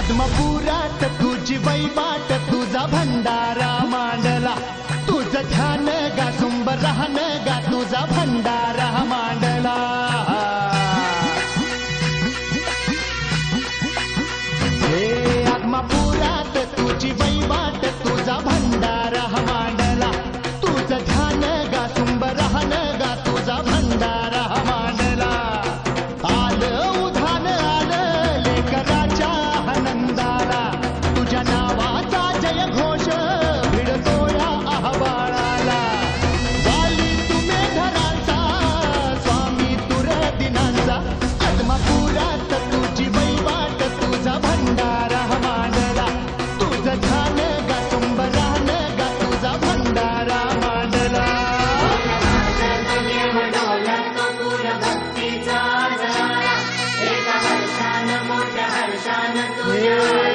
पद्मपुरात तुझी वैवाट तुझा भंडारा मांडला. तुझं ध्यान गा सुंब राहन गा Hallelujah.